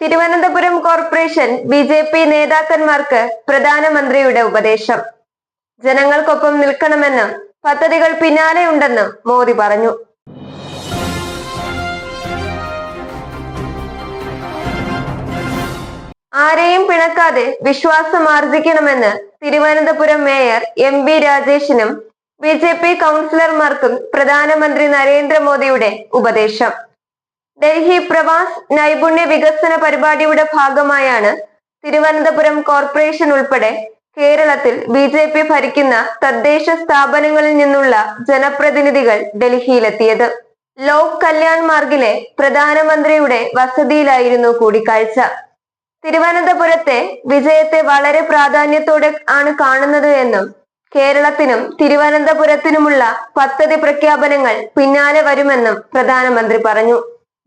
Thiruvananthapuram corporation B J P നേതാക്കന്മാർക്ക് പ്രധാനമന്ത്രിയുടെ ഉപദേശം. ജനങ്ങൾക്കൊപ്പം നിൽക്കണമെന്നും പദ്ധതികൾ പിന്നാലെയുണ്ടെന്ന് മോദി പറഞ്ഞു. ആരെയും പിണക്കാതെ വിശ്വാസം ആർജിക്കണമെന്ന് തിരുവനന്തപുരം മേയർ എം ബി രാജേഷിനും ബി ജെ പി കൗൺസിലർമാർക്കും പ്രധാനമന്ത്രി നരേന്ദ്രമോദിയുടെ ഉപദേശം. ഡൽഹി പ്രവാസ് നൈപുണ്യ വികസന പരിപാടിയുടെ ഭാഗമായാണ് തിരുവനന്തപുരം കോർപ്പറേഷൻ ഉൾപ്പെടെ കേരളത്തിൽ ബി ജെ പി ഭരിക്കുന്ന തദ്ദേശ സ്ഥാപനങ്ങളിൽ നിന്നുള്ള ജനപ്രതിനിധികൾ ഡൽഹിയിലെത്തിയത്. ലോക് കല്യാൺ മാർഗിലെ പ്രധാനമന്ത്രിയുടെ വസതിയിലായിരുന്നു കൂടിക്കാഴ്ച. തിരുവനന്തപുരത്തെ വിജയത്തെ വളരെ പ്രാധാന്യത്തോടെ ആണ് കാണുന്നത് എന്നും കേരളത്തിനും തിരുവനന്തപുരത്തിനുമുള്ള പദ്ധതി പ്രഖ്യാപനങ്ങൾ പിന്നാലെ വരുമെന്നും പ്രധാനമന്ത്രി പറഞ്ഞു.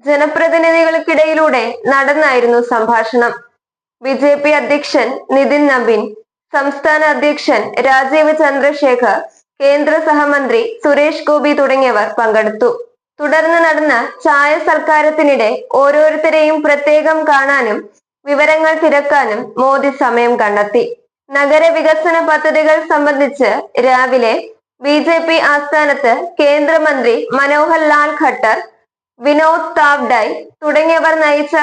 ജനപ്രതിനിധികൾക്കിടയിലൂടെ നടന്നായിരുന്നു സംഭാഷണം. ബി ജെ പി അധ്യക്ഷൻ നിതിൻ നബിൻ സംസ്ഥാന അധ്യക്ഷൻ രാജീവ് ചന്ദ്രശേഖർ കേന്ദ്ര സഹമന്ത്രി സുരേഷ് ഗോപി തുടങ്ങിയവർ പങ്കെടുത്തു. തുടർന്ന് നടന്ന ചായ സൽക്കാരത്തിനിടെ ഓരോരുത്തരെയും പ്രത്യേകം കാണാനും വിവരങ്ങൾ തിരക്കാനും മോദി സമയം കണ്ടെത്തി. നഗര വികസന പദ്ധതികൾ സംബന്ധിച്ച് രാവിലെ ബി ജെ പി ആസ്ഥാനത്ത് കേന്ദ്രമന്ത്രി മനോഹർ ലാൽ ഖട്ടർ വിനോദ് താവ്ഡായ് തുടങ്ങിയവർ നയിച്ച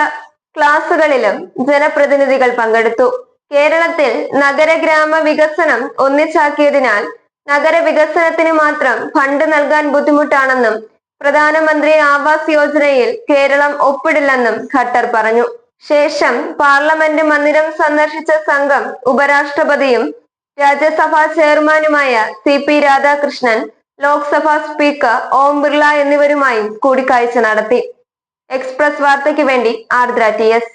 ക്ലാസുകളിലും ജനപ്രതിനിധികൾ പങ്കെടുത്തു. കേരളത്തിൽ നഗര ഗ്രാമ വികസനം ഒന്നിച്ചാക്കിയതിനാൽ നഗര നഗരവികസനത്തിന് മാത്രം ഫണ്ട് നൽകാൻ ബുദ്ധിമുട്ടാണെന്നും പ്രധാനമന്ത്രി ആവാസ് യോജനയിൽ കേരളം ഒപ്പിടില്ലെന്നും ഖട്ടർ പറഞ്ഞു. ശേഷം പാർലമെന്റ് മന്ദിരം സന്ദർശിച്ച സംഘം ഉപരാഷ്ട്രപതിയും രാജ്യസഭാ ചെയർമാനുമായ C P Radhakrishnan Lok Sabha speaker Om Birla എന്നിവരുമായും കൂടിക്കാഴ്ച നടത്തി. എക്സ്പ്രസ് വാർത്തയ്ക്ക് വേണ്ടി ആർദ്ര ടി എസ്.